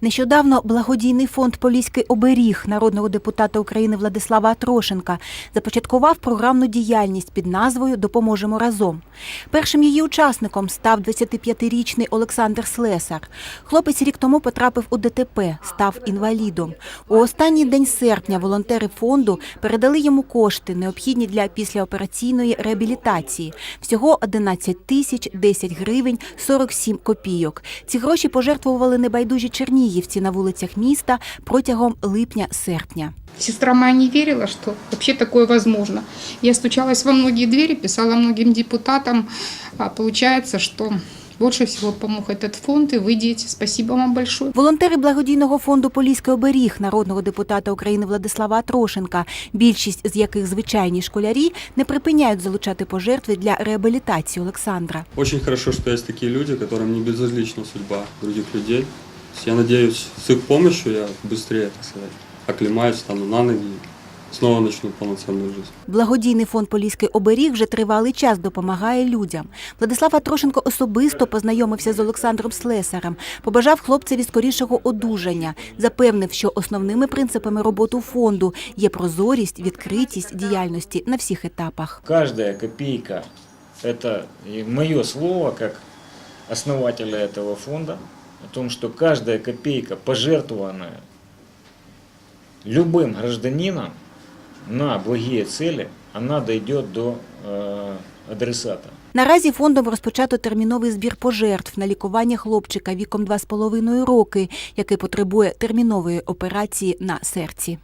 Нещодавно благодійний фонд Поліський оберіг народного депутата України Владислава Атрошенка започаткував програмну діяльність під назвою Допоможемо разом. Першим її учасником став 25-річний Олександр Слесар. Хлопець рік тому потрапив у ДТП, став інвалідом. У останній день серпня волонтери фонду передали йому кошти, необхідні для післяопераційної реабілітації. Всього 11 тисяч 10 гривень 47 копійок. Ці гроші пожертвували небайдужі чернігівці на вулицях міста протягом липня-серпня. Сестра моя не верила, что вообще такое возможно. Я стучалась во многие двери, писала многим депутатам. А получается, что больше всего помог этот фонд, и вы, дети, спасибо вам большое. Волонтери благодійного фонду Поліський оберіг народного депутата України Владислава Трошенка, більшість з яких звичайні школярі, не припиняють залучати пожертви для реабілітації Олександра. Очень хорошо, что есть такие люди, которым не безразлична судьба других людей. То есть Я надеюсь, с их помощью я быстрее, так сказать, оклемаюсь, стану на ноги и снова начну полноценную жизнь. Благодійний фонд Поліський оберіг вже тривалий час допомагає людям. Владислав Атрошенко особисто познайомився з Олександром Слесарем, побажав хлопцеві скорішого одужання, запевнив, що основними принципами роботи фонду є прозорість, відкритість діяльності на всіх етапах. Каждая копейка – это мое слово как основателя этого фонда о том, что каждая копейка, пожертвованная любым гражданином на благие цели, она дойдет до э, адресата. Наразі фондом розпочато терміновий збір пожертв на лікування хлопчика віком 2,5 роки, який потребує термінової операції на серці.